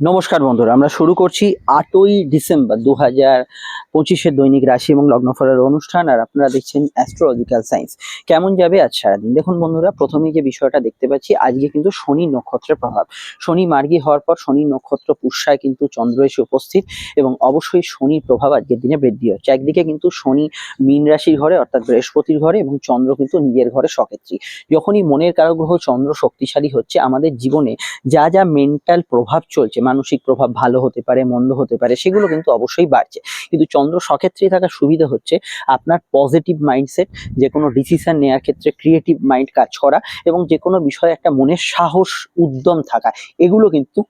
নমস্কার বন্ধুরা আমরা শুরু করছি আটই ডিসেম্বর দু হাজার পঁচিশের দৈনিক রাশি এবং লগ্নফলের অনুষ্ঠান আর আপনারা দেখছেন অ্যাস্ট্রোলজিক্যাল সায়েন্স কেমন যাবে আজ সারাদিন? দেখুন বন্ধুরা, প্রথমেই যে বিষয়টা দেখতে পাচ্ছি, আজকে কিন্তু শনি নক্ষত্রের প্রভাব। শনি মার্গী হওয়ার পর শনি নক্ষত্র পুষ্যায় কিন্তু চন্দ্র এসে উপস্থিত এবং অবশ্যই শনির প্রভাব আজকের দিনে বৃদ্ধি হচ্ছে। একদিকে কিন্তু শনি মীন রাশির ঘরে, অর্থাৎ বৃহস্পতির ঘরে এবং চন্দ্র কিন্তু নিজের ঘরে সকেত্রী। যখনই মনের কারগ্রহ চন্দ্র শক্তিশালী হচ্ছে, আমাদের জীবনে যা যা মেন্টাল প্রভাব চলছে, মানসিক প্রভাব ভালো হতে পারে, মন্দ হতে পারে, সেগুলো কিন্তু অবশ্যই বাড়ছে। কিন্তু চন্দ্র সক্ষেত্রেই থাকার সুবিধা হচ্ছে আপনার পজিটিভ মাইন্ডসেট যে কোনো ডিসিশন নেওয়ার ক্ষেত্রে ক্রিয়েটিভ মাইন্ড কাজ করা এবং যে কোনো বিষয়ে একটা মনের সাহস, উদ্যম থাকা। এগুলো কিন্তু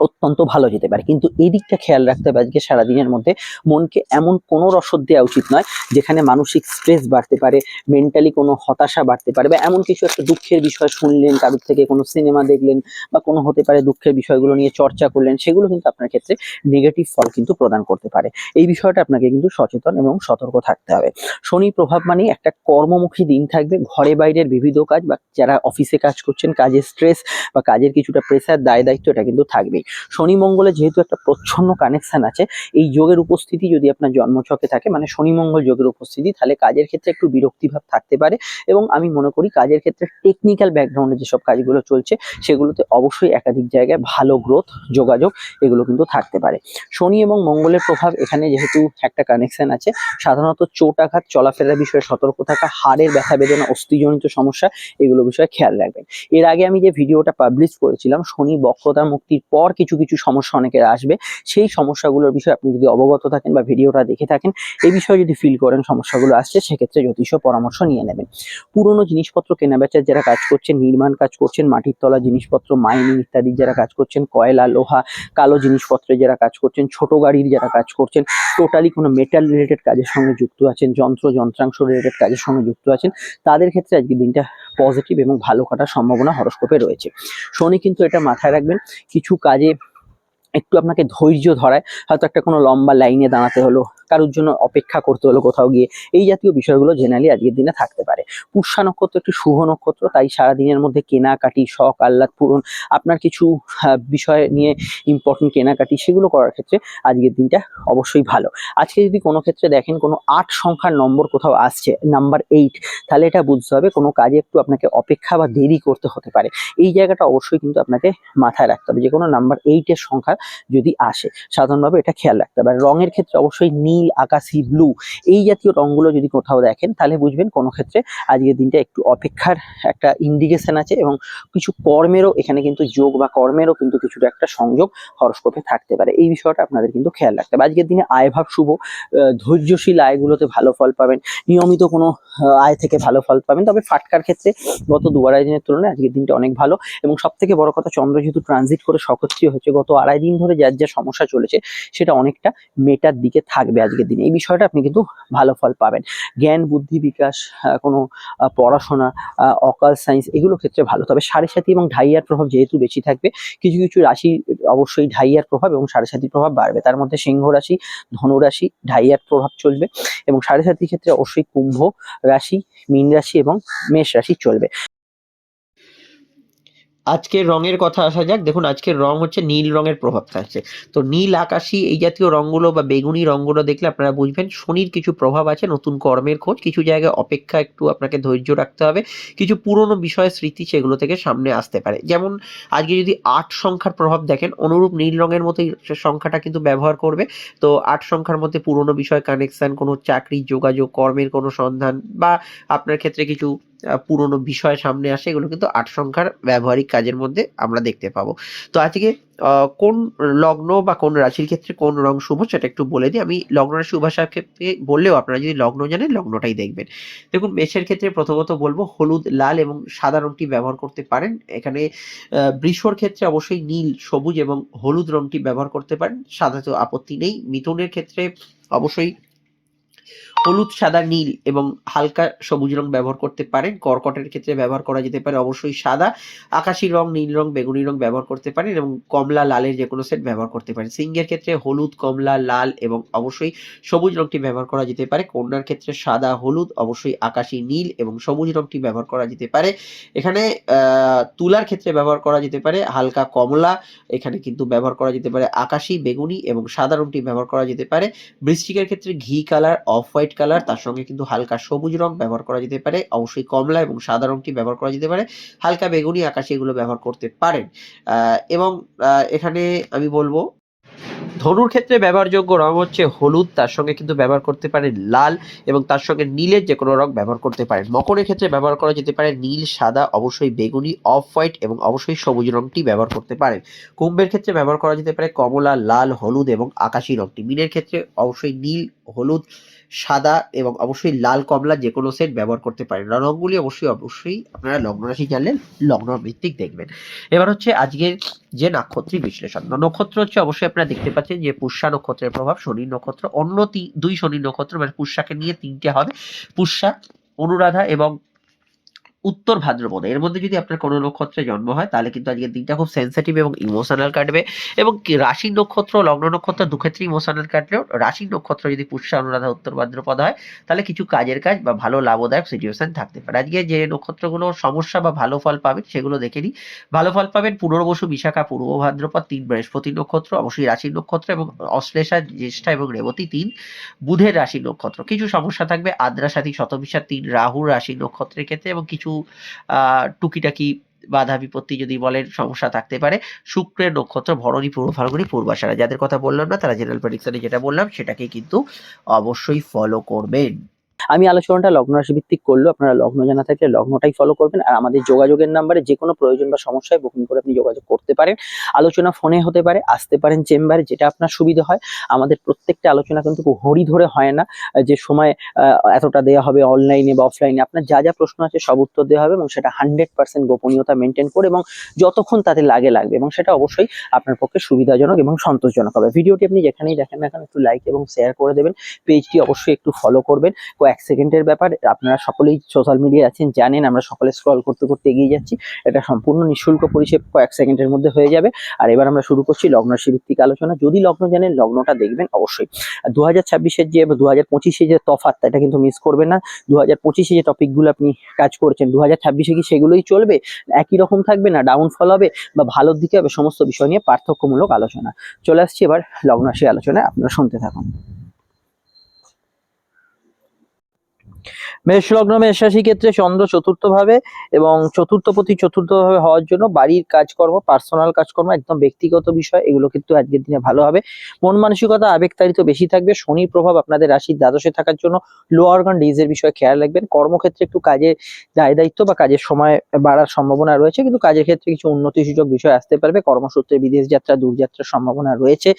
অত্যন্ত ভালো যেতে পারে। কিন্তু এই দিকটা খেয়াল রাখতে হবে আজকে সারাদিনের মধ্যে। মনকে এমন কোনো রসদ দেওয়া উচিত নয়, যেখানে মানসিক স্ট্রেস বাড়তে পারে মেন্টালি কোনো হতাশা বাড়তে পারে বা এমন কিছু একটা দুঃখের বিষয় শুনলেন, কারোর থেকে কোনো সিনেমা দেখলেন বা কোনো হতে পারে দুঃখের বিষয়গুলো নিয়ে চর্চা করলেন, সেগুলো কিন্তু আপনার ক্ষেত্রে নেগেটিভ ফল কিন্তু প্রদান করতে পারে। এই বিষয়টা আপনাকে কিন্তু সচেতন এবং সতর্ক থাকতে হবে। শনি প্রভাব মানেই একটা কর্মমুখী দিন থাকবে। ঘরে বাইরের বিবিধ কাজ বা যারা অফিসে কাজ করছেন, কাজের স্ট্রেস বা কাজের কিছুটা প্রেসার দায় দায়িত্ব এটা কিন্তু থাকবেই। শনি মঙ্গলে যেহেতু একটা প্রচ্ছন্ন কানেকশন আছে, এই যোগের উপস্থিতি যদি আপনার জন্মছকে থাকে মানে শনি মঙ্গল যোগের উপস্থিতি, তাহলে কাজের ক্ষেত্রে একটু বিরক্তিভাব থাকতে পারে এবং আমি মনে করি কাজের ক্ষেত্রে টেকনিক্যাল ব্যাকগ্রাউন্ডে যেসব কাজগুলো চলছে, সেগুলোতে অবশ্যই একাধিক জায়গায় ভালো গ্রোথ যোগাযোগ এগুলো কিন্তু থাকতে পারে। শনি এবং মঙ্গলের প্রভাব এখানে যেহেতু একটা কানেকশন আছে, সাধারণত চোট আঘাত চলাফেরার বিষয়ে সতর্ক থাকা, হাড়ের ব্যথা বেদনা, অস্থিজনিত সমস্যা, এগুলো বিষয়ে খেয়াল রাখবেন। এর আগে আমি যে ভিডিওটা পাবলিশ করেছিলাম, শনি বক্রতা মুক্তির পর কিছু কিছু সমস্যা অনেকের আসবে। সেই সমস্যাগুলোর বিষয়ে আপনি যদি অবগত থাকেন বা ভিডিওটা দেখে থাকেন, এই বিষয়ে যদি ফিল করেন সমস্যাগুলো আসছে, সেক্ষেত্রে জ্যোতিষ পরামর্শ নিয়ে নেবেন। পুরনো জিনিসপত্র কেনাবেচার যারা কাজ করছেন, নির্মাণ কাজ করছেন, মাটির তলা জিনিসপত্র মাইনিং ইত্যাদি যারা কাজ করছেন, কয়লা, লোহা, কালো জিনিসপত্রে যারা কাজ করছেন, ছোট গাড়ির যারা কাজ করছেন টোটালি কোনো মেটাল রিলেটেড কাজের সঙ্গে যুক্ত আছেন, যন্ত্র, যন্ত্রাংশ রিলেটেড কাজের সঙ্গে যুক্ত আছেন, তাদের ক্ষেত্রে আজকে দিনটা পজিটিভ এবং ভালো কাটার সম্ভাবনা হরস্কোপে রয়েছে। শনি কিন্তু এটা মাথায় রাখবেন, কিছু কাজে একটু আপনাকে ধৈর্য ধরায়, হয়তো একটা কোনো লম্বা লাইনে দাঁড়াতে হলো কারোর জন্য অপেক্ষা করতে হলো কোথাও গিয়ে। এই জাতীয় বিষয়গুলো জেনারেলি আজকের দিনে থাকতে পারে। পুষ্যা নক্ষত্র একটি শুভ নক্ষত্র, তাই সারাদিনের মধ্যে কেনাকাটি, শখ, আহ্লাদ পূরণ, আপনার কিছু বিষয় নিয়ে ইম্পর্টেন্ট কেনাকাটি, সেগুলো করার ক্ষেত্রে আজকের দিনটা অবশ্যই ভালো। আজকে যদি কোনো ক্ষেত্রে দেখেন কোনো আট সংখ্যার নম্বর কোথাও আসছে নাম্বার এইট তাহলে এটা বুঝতে হবে কোনো কাজে একটু আপনাকে অপেক্ষা বা দেরি করতে হতে পারে। এই জায়গাটা অবশ্যই কিন্তু আপনাকে মাথায় রাখতে হবে যে কোনো নাম্বার এইটের সংখ্যা যদি আসে, সাধারণভাবে এটা খেয়াল রাখতে হবে। রঙের ক্ষেত্রে অবশ্যই নীল আকাশি ব্লু এই জাতীয় রঙগুলো যদি কোথাও দেখেন, তাহলে বুঝবেন কোনো ক্ষেত্রে আজকের দিনটা একটু অপেক্ষার একটা ইন্ডিকেশন আছে এবং কিছু কর্মেরও এখানে কিন্তু যোগ বা কর্মেরও কিন্তু কিছুটা একটা সংযোগ হরস্কোপে থাকতে পারে। এই বিষয়টা আপনাদের কিন্তু খেয়াল রাখতে হবে। আজকের দিনে আয়ভাব শুভ ধৈর্যশীল আয়গুলোতে ভালো ফল পাবেন, নিয়মিত কোনো আয় থেকে ভালো ফল পাবেন। তবে ফাটকার ক্ষেত্রে গত দু আড়াই দিনের তুলনায় আজকের দিনটা অনেক ভালো এবং সব থেকে বড় কথা চন্দ্র যেহেতু ট্রানজিট করে সক্রিয় হচ্ছে, গত আড়াই দিন ধরে যার যা সমস্যা চলেছে, সেটা অনেকটা মেটার দিকে থাকবে। আজকের দিনে। এই বিষয়টা আপনি কিন্তু ভালো ফল পাবেন। জ্ঞান, বুদ্ধি বিকাশ কোনো পড়াশোনা অকাল সায়েন্স এগুলো ক্ষেত্রে ভালো। তবে সাড়ে সাথী এবং ঢাইয়ার প্রভাব যেহেতু বেশি থাকবে, কিছু কিছু রাশি অবশ্যই ঢাইয়ার প্রভাব এবং সাড়ে সাথীর প্রভাব বাড়বে। তার মধ্যে সিংহ রাশি, ধনুরাশি, ঢাইয়ার প্রভাব চলবে এবং সাড়ে সাথীর ক্ষেত্রে অবশ্যই কুম্ভ রাশি, মীন রাশি এবং মেষ রাশি চলবে। আজকের রঙের কথা আসা যাক। দেখুন, আজকের রং হচ্ছে নীল রঙের প্রভাব থাকছে। তো নীল আকাশি এই জাতীয় রঙগুলো বা বেগুনি রঙগুলো দেখলে আপনারা বুঝবেন শনির কিছু প্রভাব আছে, নতুন কর্মের খোঁজ। কিছু জায়গায় অপেক্ষা একটু আপনাকে ধৈর্য রাখতে হবে। কিছু পুরনো বিষয়ের স্মৃতি সেগুলো থেকে সামনে আসতে পারে। যেমন, আজকে যদি আট সংখ্যার প্রভাব দেখেন, অনুরূপ নীল রঙের মতোই সংখ্যাটা কিন্তু ব্যবহার করবে। তো আট সংখ্যার মধ্যে পুরনো বিষয় কানেকশান কোনো চাকরি, যোগাযোগ, কর্মের কোনো সন্ধান বা আপনার ক্ষেত্রে কিছু পুরনো বিষয় সামনে আসে, এগুলো কিন্তু আট সংখ্যার ব্যবহারিক কাজের মধ্যে আমরা দেখতে পাবো। তো আজকে কোন লগ্ন বা কোন রাশির ক্ষেত্রে কোন রং শুভ সেটা একটু বলে দিই। আমি লগ্ন রাশি উভাসার ক্ষেত্রে বললেও আপনারা যদি লগ্ন জানেন, লগ্নটাই দেখবেন। দেখুন, মেষের ক্ষেত্রে প্রথমত বলব হলুদ, লাল এবং সাদা রংটি ব্যবহার করতে পারেন। এখানে বৃষর ক্ষেত্রে অবশ্যই নীল, সবুজ এবং হলুদ রংটি ব্যবহার করতে পারেন। সাদা তো আপত্তি নেই। মিথুনের ক্ষেত্রে অবশ্যই হলুদ, সাদা, নীল এবং হালকা সবুজ রং ব্যবহার করতে পারেন। কর্কটের ক্ষেত্রে ব্যবহার করা যেতে পারে অবশ্যই সাদা। আকাশি রং, নীল রং, বেগুনি রং ব্যবহার করতে পারেন এবং কমলা, লালের যে কোনো সেট ব্যবহার করতে পারেন। সিংহের ক্ষেত্রে হলুদ, কমলা, লাল এবং অবশ্যই সবুজ রংটি ব্যবহার করা যেতে পারে। কন্যার ক্ষেত্রে সাদা, হলুদ, অবশ্যই আকাশি, নীল এবং সবুজ রংটি ব্যবহার করা যেতে পারে। এখানে তুলার ক্ষেত্রে ব্যবহার করা যেতে পারে হালকা কমলা। এখানে কিন্তু ব্যবহার করা যেতে পারে আকাশি, বেগুনি এবং সাদা রংটি ব্যবহার করা যেতে পারে। বৃষ্টিকের ক্ষেত্রে ঘি, কালার, অফ হোয়াইট কালার তার সঙ্গে কিন্তু হালকা সবুজ রং ব্যবহার করা যেতে পারে, অবশ্যই কমলা এবং সাদা রংটি ব্যবহার করা যেতে পারে, হালকা বেগুনি আকাশি এগুলো ব্যবহার করতে পারেন। এবং এখানে আমি বলব, ধনুর ক্ষেত্রে ব্যবহারযোগ্য রং হচ্ছে হলুদ, তার সঙ্গে কিন্তু ব্যবহার করতে পারেন লাল এবং তার সঙ্গে নীলের যে কোনো রং ব্যবহার করতে পারেন। মকরের ক্ষেত্রে ব্যবহার করা যেতে পারে নীল, সাদা, অবশ্যই বেগুনি, অফ হোয়াইট এবং অবশ্যই সবুজ রংটি ব্যবহার করতে পারেন। কুম্ভের ক্ষেত্রে ব্যবহার করা যেতে পারে কমলা, লাল, হলুদ এবং আকাশি রংটি। মিনের ক্ষেত্রে অবশ্যই নীল, হলুদ সাদা এবং অবশ্যই লাল কমলা যে কোনো সেট ব্যবহার করতে পারেন। রঙগুলি অবশ্যই অবশ্যই আপনারা লগ্ন রাশি জানলে লগ্ন ভিত্তিক দেখবেন। এবার হচ্ছে আজকের যে নাক্ষত্রিক বিশ্লেষণ। নক্ষত্র হচ্ছে অবশ্যই আপনারা দেখতে পাচ্ছেন যে পুষ্যা নক্ষত্রের প্রভাব, শনি নক্ষত্র, অন্য দুই শনি নক্ষত্র মানে পুষ্যাকে নিয়ে তিনটে হবে। পুষ্যা, অনুরাধা এবং উত্তর ভাদ্রপদ। এর মধ্যে যদি আপনার কোনো নক্ষত্রে জন্ম হয়, তাহলে কিন্তু আজকের দিনটা খুব সেন্সিটিভ এবং ইমোশনাল কাটবে। এবং রাশি নক্ষত্র, লগ্ন নক্ষত্র দুক্ষেত্রে ইমোশনাল কাটলেও রাশি নক্ষত্র যদি পুষ্যা, অনুরাধা, উত্তর ভাদ্রপদ হয়, তাহলে কিছু কাজের কাজ বা ভালো লাভদায়ক সিচুয়েশন থাকতে পারে। আজকে যে নক্ষত্রগুলো সমস্যা বা ভালো ফল পাবেন, সেগুলো দেখে নিই ভালো ফল পাবেন পুনর্বসু, বিশাখা, পূর্ব ভাদ্রপদ, তিন বৃহস্পতি নক্ষত্র, অবশ্যই রাশি নক্ষত্র এবং অশ্লেষা, জ্যেষ্ঠা এবং রেবতী তিন বুধের রাশি নক্ষত্র। কিছু সমস্যা থাকবে আদ্রা সাথী শতবিশা তিন রাহুর রাশি নক্ষত্রের ক্ষেত্রে এবং কিছু টুকিটাকি বাধা বিপত্তি যদি বলেন, সমস্যা থাকতে পারে। শুক্রের নক্ষত্র ভরণী, পূর্ব ফাল্গুনি, পূর্বাশারা। যাদের কথা বললাম না, তারা জেনারেল প্রেডিকশনে যেটা বললাম সেটাকে কিন্তু অবশ্যই ফলো করবেন। আমি আলোচনাটা লগ্ন রাশি ভিত্তিক করলেও আপনারা লগ্ন জানা থাকলে লগ্নটাই ফলো করবেন। আর আমাদের যোগাযোগের নাম্বারে যে কোনো প্রয়োজন বা সমস্যায় বুকিং করে আপনি যোগাযোগ করতে পারেন। আলোচনা ফোনে হতে পারে, আসতে পারেন চেম্বারে যেটা আপনার সুবিধা হয়। আমাদের প্রত্যেকটা আলোচনা কিন্তু হরি ধরে হয় না, যে সময় এতটা দেওয়া হবে অনলাইনে বা অফলাইনে আপনার যা যা প্রশ্ন আছে সব উত্তর দেওয়া হবে এবং সেটা হান্ড্রেড পার্সেন্ট গোপনীয়তা মেনটেন করে এবং যতক্ষণ তাতে লাগে, লাগবে এবং সেটা অবশ্যই আপনার পক্ষে সুবিধাজনক এবং সন্তোষজনক হবে। ভিডিওটি আপনি যেখানেই দেখেন না একটু লাইক এবং শেয়ার করে দেবেন। পেজটি অবশ্যই একটু ফলো করবেন। কয়েক সেকেন্ডের ব্যাপার, আপনারা সকলেই সোশ্যাল মিডিয়ায় আছেন, জানেন, আমরা সকলে স্ক্রল করতে করতে এগিয়ে যাচ্ছি। এটা সম্পূর্ণ নিঃশুল্ক পরিষেবা কয়েক সেকেন্ডের মধ্যে হয়ে যাবে। আর এবার আমরা শুরু করছি লগ্ন ভিত্তিক আলোচনা। যদি লগ্ন জানেন, লগ্নটা দেখবেন অবশ্যই। দু হাজার ছাব্বিশের যে দু হাজার পঁচিশে যে তফাৎ এটা কিন্তু মিস করবেন না। দু হাজার পঁচিশে যে টপিকগুলো আপনি কাজ করছেন দু হাজার ছাব্বিশে কি সেগুলোই চলবে? একই রকম থাকবে না? ডাউনফল হবে? বা ভালোর দিকে হবে? সমস্ত বিষয় নিয়ে পার্থক্যমূলক আলোচনা। চলে আসছি এবার লগ্ন রাশি আলোচনায়। আপনারা শুনতে থাকুন। মেষ লগ্ন ক্ষেত্রে চন্দ্র চতুর্থ ভাবে এবং চতুর্থ প্রতি চতুর্থ ভাবে হওয়ার জন্য বাড়ির কাজকর্ম পার্সোনাল কাজকর্ম একদম ব্যক্তিগত বিষয়, এগুলো কিন্তু আজকের দিনে ভালো হবে। মন মানসিকতা আবেগতাড়িত বেশি থাকবে, শনির প্রভাব আপনাদের রাশির দ্বাদশে থাকার জন্য লো অর্গান ডিজের বিষয়ে খেয়াল রাখবেন। কর্মক্ষেত্রে একটু কাজে দায় দায়িত্ব বা কাজের সময় বাড়ার সম্ভাবনা রয়েছে, কিন্তু কাজের ক্ষেত্রে কিছু উন্নতি সুযোগ বিষয় আসতে পারবে। কর্মসূত্রে বিদেশ যাত্রা, দূরযাত্রার সম্ভাবনা রয়েছে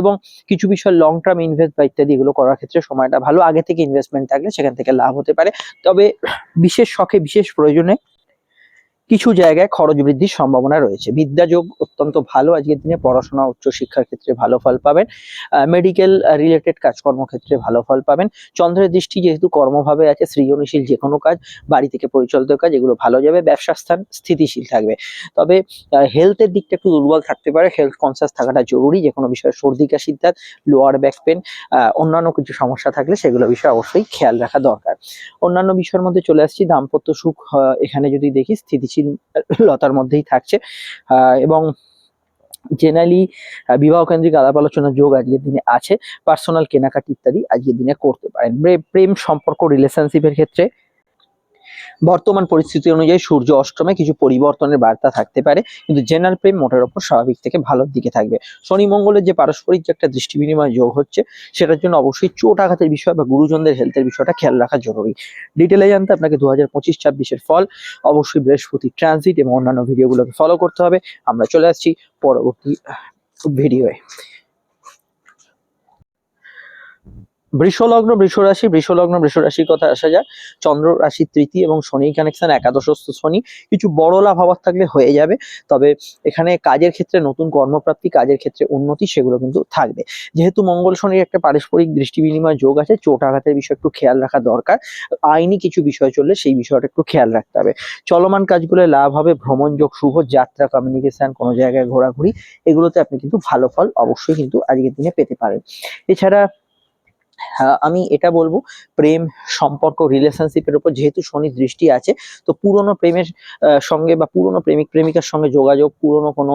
এবং কিছু বিষয় লং টার্ম ইনভেস্ট বা ইত্যাদি এগুলো করার ক্ষেত্রে সময়টা ভালো। আগে থেকে ইনভেস্টমেন্ট থাকলে সেখান থেকে লাভ হতে পারে। তবে বিশেষ শখে বিশেষ প্রয়োজনে কিছু জায়গায় খরচ বৃদ্ধির সম্ভাবনা রয়েছে। বিদ্যাযোগ অত্যন্ত ভালো। আজকের দিনে পড়াশোনা, উচ্চশিক্ষার ক্ষেত্রে ভালো ফল পাবেন। মেডিকেল রিলেটেড কাজকর্ম ক্ষেত্রে ভালো ফল পাবেন। চন্দ্রের দৃষ্টি যেহেতু কর্মভাবে আছে, সৃজনশীল যে কোনো কাজ, বাড়ি থেকে পরিচালিত কাজ, এগুলো ভালো যাবে। ব্যবসা স্থান স্থিতিশীল থাকবে। তবে হেলথের দিকটা একটু দুর্বল থাকতে পারে। হেলথ কনসিয়াস থাকাটা জরুরি। যে কোনো বিষয়ে সর্দি, কাশির দাঁত লোয়ার ব্যাক পেন অন্যান্য কিছু সমস্যা থাকলে সেগুলো বিষয়ে অবশ্যই খেয়াল রাখা দরকার। অন্যান্য বিষয়ের মধ্যে চলে আসছি। দাম্পত্য সুখ এখানে যদি দেখি, স্থিতিশীল লতার মধ্যেই থাকছে। এবং জেনারেলি বিবাহ কেন্দ্রিক আলাপ আলোচনার যোগ আজকের দিনে আছে। পার্সোনাল কেনাকাটি ইত্যাদি আজকের দিনে করতে পারেন। প্রে- প্রেম সম্পর্ক রিলেশনশিপের ক্ষেত্রে বর্তমান পরিস্থিতি অনুযায়ী সূর্য অষ্টমে কিছু পরিবর্তনের বার্তা থাকতে পারে, কিন্তু জেনারেল প্রেম মোটের ওপর স্বাভাবিক থেকে ভালোর দিকে থাকবে। শনি মঙ্গলের যে পারস্পরিক যে একটা দৃষ্টি বিনিময় যোগ হচ্ছে, সেটার জন্য অবশ্যই চোট আঘাতের বিষয় বা গুরুজনদের হেলথের বিষয়টা খেয়াল রাখা জরুরি। ডিটেলে জানতে আপনাকে দু হাজার পঁচিশ ছাব্বিশের ফল অবশ্যই বৃহস্পতি ট্রানজিট এবং অন্যান্য ভিডিওগুলোকে ফলো করতে হবে। আমরা চলে আসছি পরবর্তী ভিডিওয়ে বৃষলগ্ন, বৃষরাশি, বৃষলগ্ন, বৃষরাশির কথা আসা যাক। চন্দ্র রাশি তৃতীয় এবং শনি কানেকশন একাদশস্থ শনি। কিছু বড় লাভ হওয়ার থাকলে হয়ে যাবে। তবে এখানে কাজের ক্ষেত্রে নতুন কর্মপ্রাপ্তি, কাজের ক্ষেত্রে উন্নতি সেগুলো কিন্তু থাকবে। যেহেতু মঙ্গল শনির একটা পারস্পরিক দৃষ্টি বিনিময় যোগ আছে, চোট আঘাতের বিষয় একটু খেয়াল রাখা দরকার। আইনি কিছু বিষয় চললে সেই বিষয়টা একটু খেয়াল রাখতে হবে। চলমান কাজগুলো লাভ হবে, ভ্রমণ যোগ শুভ, যাত্রা কমিউনিকেশন কোনো জায়গায় ঘোরাঘুরি, এগুলোতে আপনি কিন্তু ভালো ফল অবশ্যই কিন্তু আজকের দিনে পেতে পারেন। এছাড়া আমি এটা বলব, প্রেম সম্পর্ক রিলেশনশিপের উপর যেহেতু শনির দৃষ্টি আছে, তো পুরনো প্রেমের সঙ্গে বা পুরনো প্রেমিক, প্রেমিকার সঙ্গে যোগাযোগ, পুরনো কোনো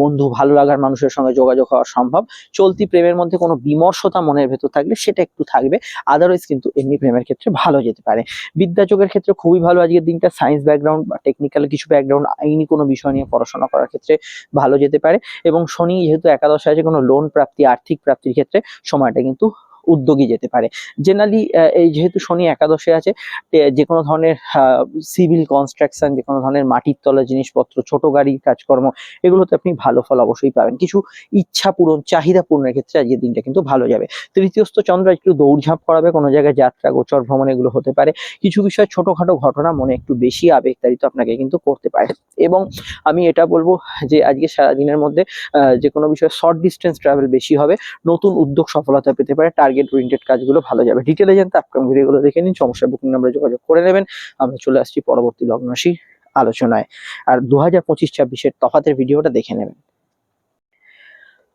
বন্ধু ভালো লাগার মানুষের সঙ্গে যোগাযোগ হওয়া সম্ভব। চলতি প্রেমের মধ্যে কোনো বিমর্ষতা মনের ভেতর থাকলে সেটা একটু থাকবে আদারওয়াইজ কিন্তু এমনি প্রেমের ক্ষেত্রে ভালো যেতে পারে। বিদ্যাযোগের ক্ষেত্রে খুবই ভালো, আজকের দিনটা সায়েন্স ব্যাকগ্রাউন্ড বা টেকনিক্যাল কিছু ব্যাকগ্রাউন্ড আইনি কোনো বিষয় নিয়ে পড়াশোনা করার ক্ষেত্রে ভালো যেতে পারে। এবং শনি যেহেতু একাদশে আছে, কোনো লোন প্রাপ্তি, আর্থিক প্রাপ্তির ক্ষেত্রে সময়টা কিন্তু উদ্যোগী যেতে পারে। জেনারেলি এই যেহেতু শনি একাদশে আছে যে কোনো ধরনের সিভিল কনস্ট্রাকশন যে কোনো ধরনের মাটির তলা জিনিসপত্র, ছোট গাড়ি কাজকর্ম, এগুলোতে আপনি ভালো ফল অবশ্যই পাবেন। কিছু ইচ্ছা পূরণ, চাহিদা পূরণের ক্ষেত্রে আজকের দিনটা কিন্তু ভালো যাবে। তৃতীয়স্থ চন্দ্র একটু দৌড়ঝাঁপ করাবে, কোনো জায়গায় যাত্রা, গোচর, ভ্রমণ এগুলো হতে পারে। কিছু বিষয় ছোটখাটো ঘটনা, মনে একটু বেশি আবেগতাড়িত আপনাকে কিন্তু করতে পারে। এবং আমি এটা বলব যে, আজকে সারাদিনের মধ্যে যে কোনো বিষয়ে শর্ট ডিস্টেন্স ট্রাভেল বেশি হবে, নতুন উদ্যোগ সফলতা পেতে পারে টার্গেট ওরিয়েন্টেড কাজগুলো ভালো যাবে। ডিটেলে জানতে আপকাম ভিডিওগুলো দেখে নিন, সমস্যা বুকিং নাম্বারে যোগাযোগ করে নেবেন। আমরা চলে আসছি পরবর্তী লগ্নরাশি আলোচনায়। আর দু হাজার পঁচিশ ছাব্বিশের তফাতের ভিডিওটা দেখে নেবেন।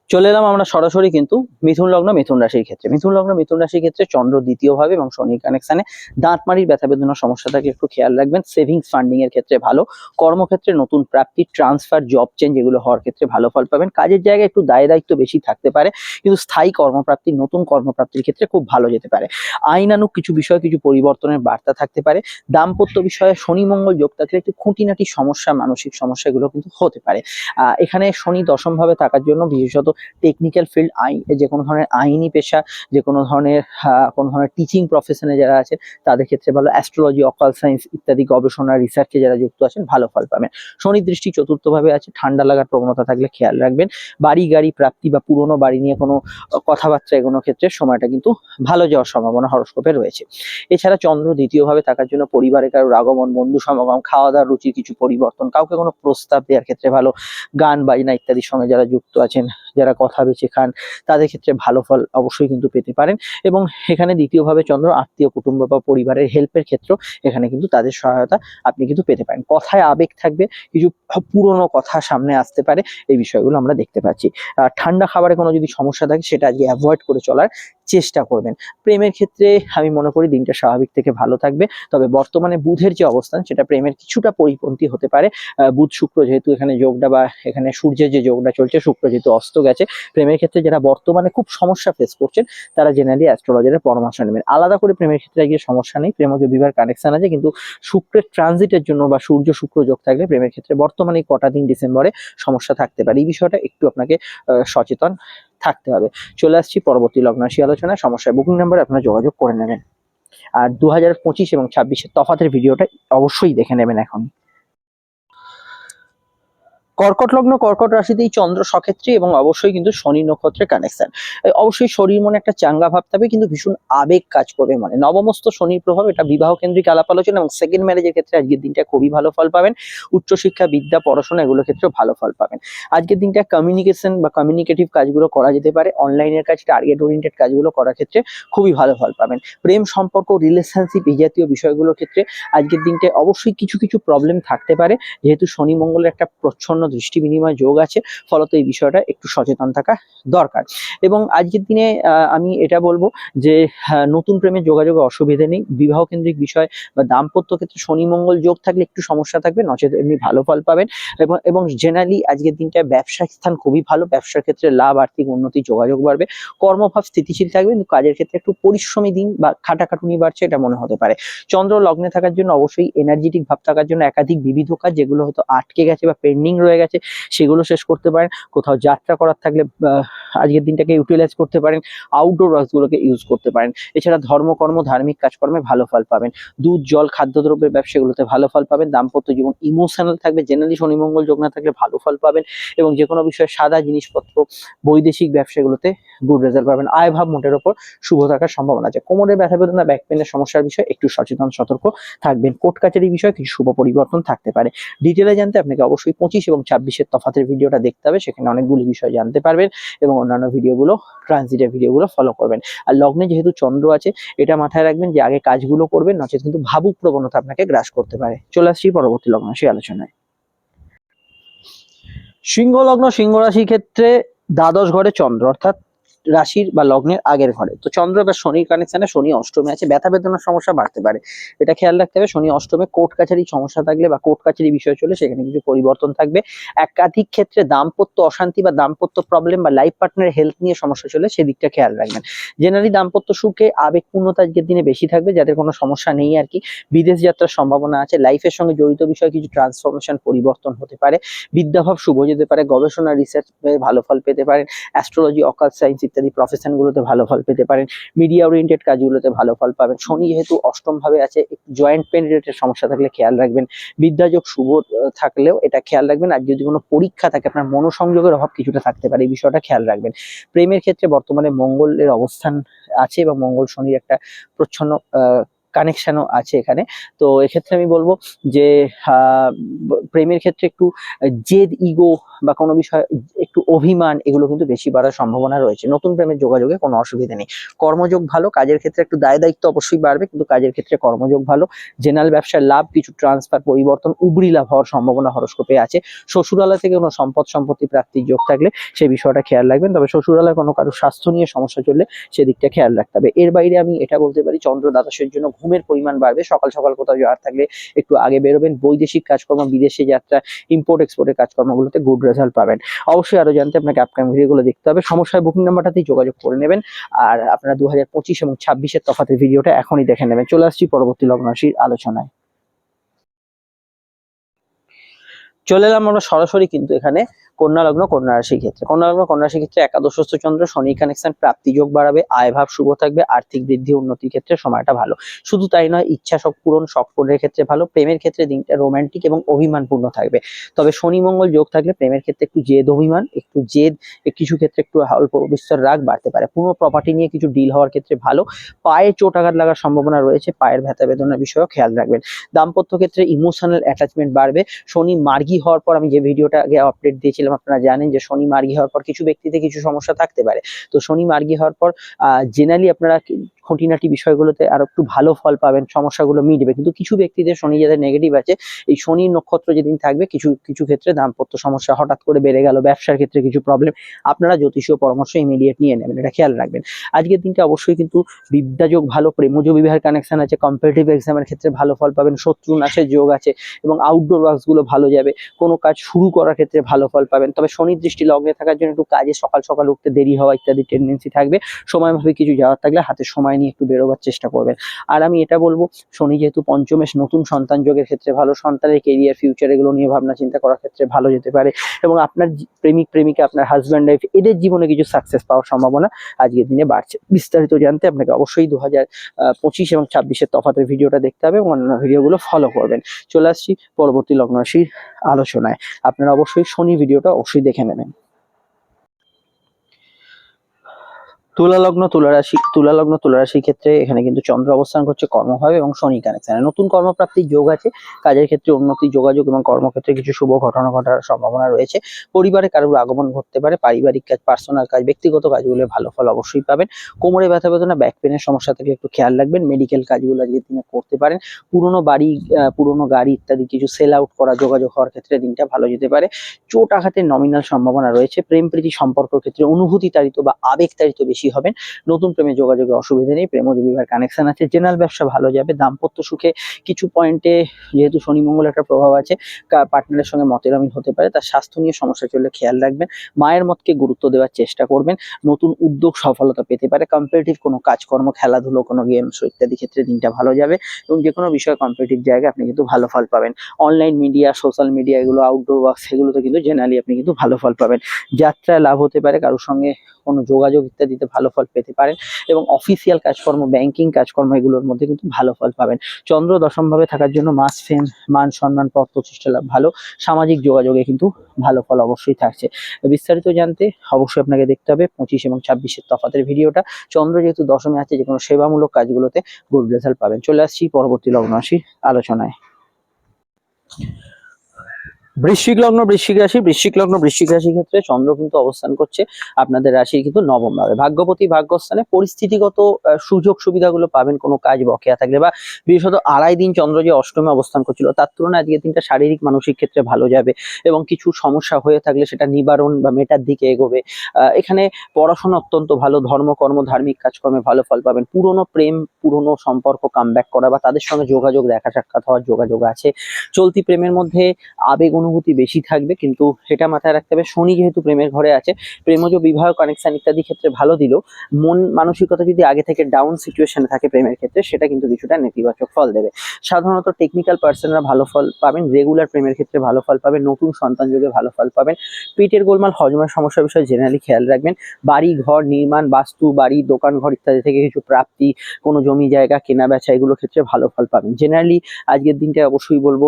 চলে এলাম আমরা সরাসরি কিন্তু মিথুন লগ্ন, মিথুন রাশির ক্ষেত্রে। মিথুন লগ্ন, মিথুন রাশির ক্ষেত্রে চন্দ্র দ্বিতীয় ভাবে এবং শনির কানেকশনে দাঁতমারির ব্যথা বেদনার সমস্যা থাকলে একটু খেয়াল রাখবেন। সেভিংস ফান্ডিং এর ক্ষেত্রে ভালো। কর্মক্ষেত্রে নতুন প্রাপ্তি ট্রান্সফার জব চেঞ্জ এগুলো হওয়ার ক্ষেত্রে ভালো ফল পাবেন। কাজের জায়গায় একটু দায় দায়িত্ব বেশি থাকতে পারে, কিন্তু স্থায়ী কর্মপ্রাপ্তি, নতুন কর্মপ্রাপ্তির ক্ষেত্রে খুব ভালো যেতে পারে। আইনানুক কিছু বিষয়ে কিছু পরিবর্তনের বার্তা থাকতে পারে। দাম্পত্য বিষয়ে শনি মঙ্গল যোগ থাকলে একটু খুঁটিনাটি সমস্যা, মানসিক সমস্যা এগুলো কিন্তু হতে পারে। এখানে শনি দশম ভাবে থাকার জন্য বিশেষত টেকনিক্যাল ফিল্ড আইন যে কোনো ধরনের আইনি পেশা, যে কোনো ধরনের কোনো ধরনের টিচিং প্রফেশনে যারা আছে তাদের ক্ষেত্রে ভালো অ্যাস্ট্রোলজি অকাল সায়েন্স ইত্যাদি গবেষণা রিসার্চে যারা যুক্ত আছেন, ভালো ফল পাবেন। শনি দৃষ্টি চতুর্থভাবে আছে, ঠান্ডা লাগার প্রবণতা থাকলে খেয়াল রাখবেন। বাড়ি গাড়ি প্রাপ্তি বা পুরনো বাড়ি নিয়ে কোনো কথাবার্তা এগোনোর ক্ষেত্রে সময়টা কিন্তু ভালো যাওয়ার সম্ভাবনা হরস্কোপে রয়েছে। এছাড়া চন্দ্র দ্বিতীয়ভাবে থাকার জন্য পরিবারে কারোর আগমন, বন্ধু সমাগম খাওয়া দাওয়ার রুচির কিছু পরিবর্তন, কাউকে কোনো প্রস্তাব দেওয়ার ক্ষেত্রে ভালো গান, বাজনা ইত্যাদির সঙ্গে যারা যুক্ত আছেন যারা কথা বেছে খান, তাদের ক্ষেত্রে ভালো ফল অবশ্যই কিন্তু পেতে পারেন। এবং এখানে দ্বিতীয়ভাবে চন্দ্র, আত্মীয়, কুটুম্ব বা পরিবারের হেল্পের ক্ষেত্র এখানে কিন্তু তাদের সহায়তা আপনি কিন্তু পেতে পারেন। কথায় আবেগ থাকবে, কিছু পুরনো কথা সামনে আসতে পারে, এই বিষয়গুলো আমরা দেখতে পাচ্ছি। ঠান্ডা খাবারে কোনো যদি সমস্যা থাকে, সেটা আজকে অ্যাভয়েড করে চলার চেষ্টা করবেন। প্রেমের ক্ষেত্রে আমি মনে করি দিনটা স্বাভাবিক থেকে ভালো থাকবে, তবে বর্তমানে বুধের যে অবস্থান, সেটা প্রেমের কিছুটা পরিপন্থী হতে পারে। বুধ শুক্র যেহেতু এখানে যোগটা বা এখানে সূর্যের যে যোগটা চলছে, শুক্র যেহেতু অস্ত গেছে। প্রেমের ক্ষেত্রে যারা বর্তমানে খুব সমস্যা ফেস করছেন, তারা জেনারেলি অ্যাস্ট্রোলজারের পরামর্শ নেবেন। আলাদা করে প্রেমের ক্ষেত্রে গিয়ে সমস্যা নেই। প্রেমজ বিবাহ কানেকশন আছে, কিন্তু শুক্রের ট্রানজিটের জন্য বা সূর্য শুক্র যোগ থাকলে প্রেমের ক্ষেত্রে বর্তমানে কটা দিন ডিসেম্বরে সমস্যা থাকতে পারে। এই বিষয়টা একটু আপনাকে সচেতন থাকতে হবে। চলে আসছি পরবর্তী লগ্নাশী আলোচনায় সমস্যায় বুকিং নাম্বারে আপনারা যোগাযোগ করে নেবেন। আর দু হাজার পঁচিশ এবং ছাব্বিশের তফাতের ভিডিওটা অবশ্যই দেখে নেবেন এখন কর্কট লগ্ন, কর্কট রাশিতেই চন্দ্র সক্ষেত্রী এবং অবশ্যই কিন্তু শনি নক্ষত্রের কানেকশন অবশ্যই শরীর মনে একটা চাঙ্গা ভাব থাকবে, কিন্তু ভীষণ আবেগ কাজ করবে মানে। নবমস্ত শনির প্রভাব, এটা বিবাহ কেন্দ্রিক আলাপ আলোচনা এবং সেকেন্ড ম্যারেজের ক্ষেত্রে আজকের দিনটা খুবই ভালো ফল পাবেন। উচ্চশিক্ষা, বিদ্যা, পড়াশোনা এগুলোর ক্ষেত্রেও ভালো ফল পাবেন। আজকের দিনটা কমিউনিকেশন বা কমিউনিকেটিভ কাজগুলো করা যেতে পারে। অনলাইনের কাজ টার্গেট ওরিয়েন্টেড কাজগুলো করার ক্ষেত্রে খুবই ভালো ফল পাবেন। প্রেম সম্পর্ক রিলেশনশিপ এই জাতীয় বিষয়গুলোর ক্ষেত্রে আজকের দিনটা অবশ্যই কিছু কিছু প্রবলেম থাকতে পারে। যেহেতু শনি মঙ্গলের একটা প্রচ্ছন্ন দৃষ্টি বিনিময় যোগ আছে, ফলত এই বিষয়টা একটু সচেতন থাকা দরকার। এবং আজকের দিনে আমি এটা বলব যে নতুন প্রেমের যোগাযোগে অসুবিধে নেই। বিবাহ কেন্দ্রিক বিষয় বা দাম্পত্য ক্ষেত্রে শনি মঙ্গল যোগ থাকলে একটু সমস্যা থাকবে, নচেত এমনি ভালো ফল পাবেন। এবং এবং জেনারেলি আজকের দিনটা ব্যবসার স্থান খুবই ভালো, ব্যবসার ক্ষেত্রে লাভ, আর্থিক উন্নতি, যোগাযোগ বাড়বে। কর্মভাব স্থিতিশীল থাকবে, কিন্তু কাজের ক্ষেত্রে একটু পরিশ্রমী দিন বা খাটাখাটুনি বাড়ছে, এটা মনে হতে পারে। চন্দ্র লগ্নে থাকার জন্য অবশ্যই এনার্জেটিক ভাব থাকার জন্য একাধিক বিবিধ কাজ, যেগুলো হয়তো আটকে গেছে বা পেন্ডিং রয়ে গেছে, সেগুলো শেষ করতে পারেন। কোথাও যাত্রা করার থাকলে আজকের দিনটাকে ইউটিলাইজ করতে পারেন। আউটডোর ওয়ার্কসগুলোকে ইউজ করতে পারেন। এছাড়া ধর্মকর্ম ধার্মিক কাজকর্মে ভালো ফল পাবেন। দুধ, জল, খাদ্যদ্রব্যের ব্যবসাগুলোতে ভালো ফল পাবেন। দাম্পত্য জীবন ইমোশনাল থাকবে। জেনারেলি শনিমঙ্গল যোগ না থাকলে ভালো ফল পাবেন। এবং যে কোনো বিষয়ে সাদা জিনিসপত্র, বৈদেশিক ব্যবসাগুলোতে গুড রেজাল্ট পাবেন। আয় ভাব মোটের ওপর শুভ থাকার সম্ভাবনা আছে। কোমরের ব্যথা বেদনা ব্যাক পেনের সমস্যার বিষয়ে একটু সচেতন, সতর্ক থাকবেন। কোর্ট কাচারি বিষয়ে কিছু শুভ পরিবর্তন থাকতে পারে। ডিটেলে জানতে আপনাকে অবশ্যই পঁচিশ এবং ছাব্বিশের তফাতের ভিডিওটা দেখতে হবে। সেখানে অনেকগুলি বিষয় জানতে পারবেন এবং অন্যান্য ভিডিওগুলো ট্রানজিটের ভিডিওগুলো ফলো করবেন। আর লগ্নে যেহেতু চন্দ্র আছে, এটা মাথায় রাখবেন যে আগে কাজগুলো করবেন, নচেত কিন্তু ভাবুক প্রবণতা আপনাকে গ্রাস করতে পারে। চলে আসছি পরবর্তী লগ্ন, সেই আলোচনায়। সিংহ লগ্ন সিংহ রাশির ক্ষেত্রে দ্বাদশ ঘরে চন্দ্র, অর্থাৎ রাশির বা লগ্নের আগের ঘরে। তো চন্দ্র বা শনির কানেকশনে শনি অষ্টমে আছে, ব্যথা বেদনার সমস্যা বাড়তে পারে। এটা খেয়াল রাখতে হবে, শনি অষ্টমে কোর্ট কাছারি সমস্যা থাকলে বা কোর্ট কাছারি বিষয় চলে, সেখানে কিছু পরিবর্তন থাকবে। একাধিক ক্ষেত্রে দাম্পত্য অশান্তি বা দাম্পত্য প্রবলেম বা লাইফ পার্টনার হেলথ নিয়ে সমস্যা চলে, সেদিকটা খেয়াল রাখবেন। জেনারেলি দাম্পত্য সুখে আবেগপূর্ণতা আজকের দিনে বেশি থাকবে, যাদের কোনো সমস্যা নেই আর কি বিদেশ যাত্রার সম্ভাবনা আছে লাইফের সঙ্গে জড়িত বিষয়ে কিছু ট্রান্সফরমেশন পরিবর্তন হতে পারে। বিদ্যাভাব শুভ যেতে পারে, গবেষণা রিসার্চ ভালো ফল পেতে পারেন। অ্যাস্ট্রোলজি অকাল সায়েন্স ইত্যাদি প্রফেশনগুলোতে ভালো ফল পেতে পারেন। মিডিয়া ওরিয়েন্টেড কাজগুলোতে ভালো ফল পাবেন। শনি যেহেতু অষ্টমভাবে আছে জয়েন্ট পেন রিলেটেড সমস্যা থাকলে খেয়াল রাখবেন। বিদ্যাযোগ শুভ থাকলেও এটা খেয়াল রাখবেন। আর যদি কোনো পরীক্ষা থাকে, আপনার মনোসংযোগের অভাব কিছুটা থাকতে পারে, এই বিষয়টা খেয়াল রাখবেন। প্রেমের ক্ষেত্রে বর্তমানে মঙ্গলের অবস্থান আছে এবং মঙ্গল শনির একটা প্রচ্ছন্ন কানেকশনও আছে এখানে। তো এক্ষেত্রে আমি বলব যে প্রেমের ক্ষেত্রে একটু জেদ ইগো বা কোনো বিষয় একটু অভিমান, এগুলো কিন্তু বেশি বাড়ার সম্ভাবনা রয়েছে। নতুন প্রেমের যোগাযোগে কোনো অসুবিধা নেই। কর্মযোগ ভালো, কাজের ক্ষেত্রে একটু দায় দায়িত্ব অবশ্যই বাড়বে, কিন্তু কাজের ক্ষেত্রে কর্মযোগ ভালো। জেনারেল ব্যবসার লাভ, কিছু ট্রান্সফার পরিবর্তন, উবরি লাভ হওয়ার সম্ভাবনা হরস্কোপে আছে। শ্বশুরালয় থেকে কোনো সম্পদ, সম্পত্তি, প্রাপ্তির যোগ থাকলে সেই বিষয়টা খেয়াল রাখবেন। তবে শ্বশুরালয় কোনো কারও স্বাস্থ্য নিয়ে সমস্যা চললে সেদিকটা খেয়াল রাখতে হবে। এর বাইরে আমি এটা বলতে পারি, চন্দ্র দ্বাদশের জন্য ঘুমের পরিমাণ বাড়বে। সকাল সকাল কোথাও যাওয়ার থাকলে একটু আগে বেরোবেন। বৈদেশিক কাজকর্ম, বিদেশে যাত্রা ইম্পোর্ট এক্সপোর্টের কাজকর্মগুলোতে গুড রেজাল্ট পাবেন। অবশ্যই আরও জানতে আপনাকে আপকামিং ভিডিওগুলো দেখতে হবে। সমস্যায় বুকিং নাম্বারটাতেই যোগাযোগ করে নেবেন। আর আপনারা দু হাজার পঁচিশ এবং ছাব্বিশের তফাতের ভিডিওটা এখনই দেখে নেবেন। চলে আসছি পরবর্তী লগ্নরাশির আলোচনায়। চলে এলাম আমরা সরাসরি কিন্তু এখানে কন্যা লগ্ন কন্যা রাশির ক্ষেত্রে। কন্যা লগ্ন কন্যা রাশির ক্ষেত্রে একাদশস্থ চন্দ্র শনি কানেকশন প্রাপ্তি যোগ বাড়াবে, আয় ভাব শুভ থাকবে, আর্থিক বৃদ্ধি, উন্নতির ক্ষেত্রে সময়টা ভালো। শুধু তাই নয়, ইচ্ছা সব পূরণ শখ পূরণের ক্ষেত্রে ভালো, প্রেমের ক্ষেত্রে দিনটা রোমান্টিক এবং অভিমানপূর্ণ থাকবে। তবে শনি মঙ্গল যোগ থাকলে প্রেমের ক্ষেত্রে একটু জেদ, অভিমান, একটু জেদ, কিছু ক্ষেত্রে একটু অল্প বিস্তর রাগ বাড়তে পারে। পুরো প্রপার্টি নিয়ে কিছু ডিল হওয়ার ক্ষেত্রে ভালো। পায়ে চোট আঘাত লাগার সম্ভাবনা রয়েছে, পায়ের ব্যথা বেদনার বিষয়েও খেয়াল রাখবেন। দাম্পত্য ক্ষেত্রে ইমোশনাল অ্যাটাচমেন্ট বাড়বে। শনি মার্গী হওয়ার পর আমি যে ভিডিওটা আগে আপডেট দিয়েছিলাম, আপনারা জানেন যে শনি মার্গি হওয়ার পর কিছু ব্যক্তিতে কিছু সমস্যা থাকতে পারে। তো শনি মার্গি হওয়ার পর জেনারেলি আপনারা খুঁটিনাটি বিষয়গুলোতে আরও একটু ভালো ফল পাবেন, সমস্যাগুলো মিটবে। কিন্তু কিছু ব্যক্তিদের শনি যাদের নেগেটিভ আছে, এই শনি নক্ষত্র যেদিন থাকবে, কিছু কিছু ক্ষেত্রে দাম্পত্য সমস্যা হঠাৎ করে বেড়ে গেল, ব্যবসার ক্ষেত্রে কিছু প্রবলেম আপনারা জ্যোতিষীয় পরামর্শ ইমিডিয়েট নিয়ে নেবেন, এটা খেয়াল রাখবেন। আজকের দিনটা অবশ্যই কিন্তু বিদ্যাযোগ ভালো, প্রেমজ বিবাহের কানেকশন আছে কম্পিটিটিভ এক্সামের ক্ষেত্রে ভালো ফল পাবেন শত্রু নাশের যোগ আছে এবং আউটডোর ওয়ার্কসগুলো ভালো যাবে, কোনো কাজ শুরু করার ক্ষেত্রে ভালো ফল পাবেন। তবে শনির দৃষ্টি লগ্নে থাকার জন্য একটু কাজে সকাল সকাল উঠতে দেরি হওয়া ইত্যাদি টেন্ডেন্সি থাকবে সময়ভাবে কিছু যাওয়ার থাকলে হাতে সময় নিয়ে একটু বেরোবার চেষ্টা করবেন। আর আমি এটা বলব, শনি যেহেতু পঞ্চমেশ নতুন সন্তান যোগের ক্ষেত্রে ভালো সন্তানের কেরিয়ার ফিউচার এগুলো নিয়ে ভাবনা চিন্তা করার ক্ষেত্রে ভালো যেতে পারে এবং আপনার প্রেমিক, প্রেমিকা, আপনার হাজব্যান্ড ওয়াইফ এদের জীবনে কিছু সাকসেস পাওয়ার সম্ভাবনা আজকের দিনে বাড়ছে। বিস্তারিত জানতে আপনাকে অবশ্যই দু হাজার পঁচিশ এবং ছাব্বিশের তফাতের ভিডিওটা দেখতে হবে এবং অন্যান্য ভিডিওগুলো ফলো করবেন। চলে আসছি পরবর্তী লগ্ন রাশির আলোচনায়। আপনারা অবশ্যই শনি ভিডিওটা অবশ্যই দেখে নেবেন। তুলা লগ্ন, তুলা রাশি, তুলা লগ্ন ক্ষেত্রে এখানে কিন্তু চন্দ্র অবস্থান করছে কর্মভাবে এবং শনি কানেকশনে নতুন কর্মপ্রাপ্তির যোগ আছে। কাজের ক্ষেত্রে উন্নতি, যোগাযোগ এবং কর্মক্ষেত্রে কিছু শুভ ঘটনা ঘটার সম্ভাবনা রয়েছে। পরিবারে কারোর আগমন ঘটতে পারে। পারিবারিক কাজ, পার্সোনাল কাজ, ব্যক্তিগত কাজগুলো ভালো ফল অবশ্যই পাবেন। কোমরে ব্যথা বেদনা ব্যাক পেনের সমস্যা থেকে একটু খেয়াল রাখবেন। মেডিকেল কাজগুলো আজকের দিনে করতে পারেন। পুরনো বাড়ি পুরনো গাড়ি ইত্যাদি কিছু সেল আউট করা, যোগাযোগ হওয়ার ক্ষেত্রে দিনটা ভালো যেতে পারে। চোট আঘাতের নমিনাল সম্ভাবনা রয়েছে। প্রেম প্রীতি সম্পর্কের ক্ষেত্রে অনুভূতি তারিত বা আবেগ তাড়িত বেশি হবেন। নতুন প্রেমে যোগাযোগে অসুবিধা নেই প্রেম বিবাহের কানেকশন আছে। জেনারেল ব্যবসা ভালো যাবে, দাম্পত্য সুখে কিছু পয়েন্টে যেহেতু শনি মঙ্গল একটা প্রভাব আছে পার্টনারের সঙ্গে মতের অমিল হতে পারে, তার স্বাস্থ্য নিয়ে সমস্যা চললে খেয়াল রাখবেন। মায়ের মতকে গুরুত্ব দেওয়ার চেষ্টা করবেন। নতুন উদ্যোগ সফলতা পেতে পারে। কম্পিটিটিভ কোনো কাজকর্ম, খেলাধুলো, কোনো গেমস ইত্যাদি ক্ষেত্রে দিনটা ভালো যাবে এবং যে কোনো বিষয়ে কম্পিটিটিভ জায়গায় আপনি কিন্তু ভালো ফল পাবেন। অনলাইন মিডিয়া সোশ্যাল মিডিয়া এগুলো আউটডোর ওয়ার্ক সেগুলোতে কিন্তু জেনারেলি আপনি কিন্তু ভালো ফল পাবেন। যাত্রায় লাভ হতে পারে, কারোর সঙ্গে কোনো যোগাযোগ ইত্যাদিতে ভালো ফল পেতে পারেন এবং অফিসিয়াল কাজকর্ম ব্যাংকিং কাজকর্ম এগুলোর মধ্যে কিন্তু ভালো ফল পাবেন। চন্দ্র দশমভাবে থাকার জন্য মাস ফেম মান সম্মান, পথ প্রতিষ্ঠা লাভ ভালো। সামাজিক যোগাযোগে কিন্তু ভালো ফল অবশ্যই থাকছে। বিস্তারিত জানতে অবশ্যই আপনাকে দেখতে হবে পঁচিশ এবং ছাব্বিশের তফাতের ভিডিওটা। চন্দ্র যেহেতু দশমে আছে যে কোনো সেবামূলক কাজগুলোতে গুড রেজাল্ট পাবেন। চলে আসছি পরবর্তী লগ্ন আলোচনায়। বৃশ্চিক লগ্ন, বৃশ্চিক রাশি, বৃশ্চিক লগ্ন, বৃশ্চিক রাশির ক্ষেত্রে চন্দ্র কিন্তু অবস্থান করছে। আপনাদের রাশি কিন্তু নবম ভাবে ভাগ্যপতি ভাগ্যস্থানে পরিস্থিতিগত সুযোগ সুবিধাগুলো পাবেন, কোনো কাজ বকেয়া থাকলে বা বিশেষত আড়াই দিন চন্দ্র যে অষ্টমে অবস্থান করছিল, তার তুলনায় আজকের দিনটা শারীরিক, মানসিক ক্ষেত্রে ভালো যাবে এবং কিছু সমস্যা হয়ে থাকলে সেটা নিবারণ বা মেটার দিকে এগোবে। এখানে পড়াশোনা অত্যন্ত ভালো ধর্মকর্ম ধার্মিক কাজকর্মে ভালো ফল পাবেন। পুরনো প্রেম, পুরনো সম্পর্ক কামব্যাক করা বা তাদের সঙ্গে যোগাযোগ দেখা সাক্ষাৎ হওয়ার যোগাযোগ আছে। চলতি প্রেমের মধ্যে আবেগ অনুভূতি বেশি থাকবে, কিন্তু এটা মাথায় রাখতে হবে, শনি যেহেতু প্রেমের ঘরে আছে, প্রেমজ বিবাহ, কানেকশন ইত্যাদি ক্ষেত্রে ভালো দিলেও মন মানসিকতা যদি আগে থেকে ডাউন সিচুয়েশনে থাকে প্রেমের ক্ষেত্রে, সেটা কিন্তু কিছুটা নেতিবাচক ফল দেবে। সাধারণত টেকনিক্যাল পার্সনরা ভালো ফল পাবেন রেগুলার প্রেমের ক্ষেত্রে ভালো ফল পাবেন, নতুন সন্তান যোগে ভালো ফল পাবেন। পেটের গোলমাল, হজমের সমস্যা বিষয়ে জেনারেলি খেয়াল রাখবেন। বাড়ি, ঘর, নির্মাণ, বাস্তু, বাড়ি, দোকান, ঘর ইত্যাদি থেকে কিছু প্রাপ্তি, কোনো জমি জায়গা কেনা বেচা এগুলোর ক্ষেত্রে ভালো ফল পাবেন। জেনারেলি আজকের দিনটা অবশ্যই বলব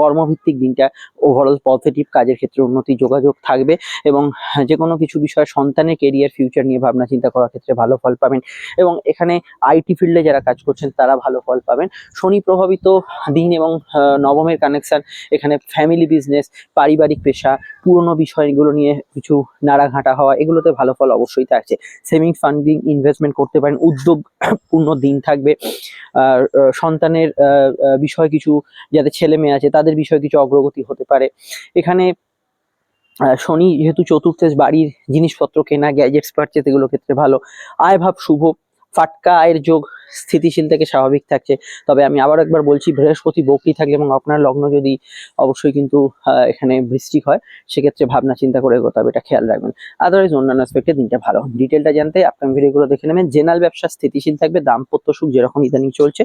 কর্মভিত্তিক দিনটা ওভারঅল পজিটিভ কাজের ক্ষেত্রে উন্নতি, যোগাযোগ থাকবে এবং যে কোনো কিছু বিষয়ে সন্তানের কেরিয়ার ফিউচার নিয়ে ভাবনা চিন্তা করার ক্ষেত্রে ভালো ফল পাবেন এবং এখানে আইটি ফিল্ডে যারা কাজ করছেন তারা ভালো ফল পাবেন। শনি প্রভাবিত দিন এবং নবমের কানেকশন এখানে ফ্যামিলি বিজনেস পারিবারিক পেশা, পুরনো বিষয়গুলো নিয়ে কিছু নাড়াঘাঁটা হওয়া, এগুলোতে ভালো ফল অবশ্যই থাকছে। সেভিংস ফান্ডিং ইনভেস্টমেন্ট করতে পারেন, উদ্যোগ পূর্ণ দিন থাকবে। আর সন্তানের বিষয় কিছু যাদের ছেলে মেয়ে আছে, তাদের বিষয়ে কিছু অগ্রগতি হতে পারে। এখানে শনি যেহেতু চতুর্থ বাড়ির জিনিসপত্র কেনা গ্যাজেটস পারচেস এগুলো ক্ষেত্রে ভালো। আয় ভাব শুভ। ফাটকা আয়ের যোগ স্থিতিশীল থেকে স্বাভাবিক থাকছে। তবে আমি আবার একবার বলছি, বৃহস্পতি বকরি থাকলে এবং আপনার লগ্ন যদি অবশ্যই কিন্তু এখানে বৃষ্টিক হয়, সেক্ষেত্রে ভাবনা চিন্তা করে এগোতে এটা খেয়াল রাখবেন। আদারওয়াইজ অন্যান্য অ্যাসপেক্টে দিনটা ভালো ডিটেলটা জানতে আপনার ভিডিওগুলো দেখে নেবেন। জেনারেল ব্যবসা স্থিতিশীল থাকবে, দাম্পত্য সুখ যেরকম ইদানিং চলছে,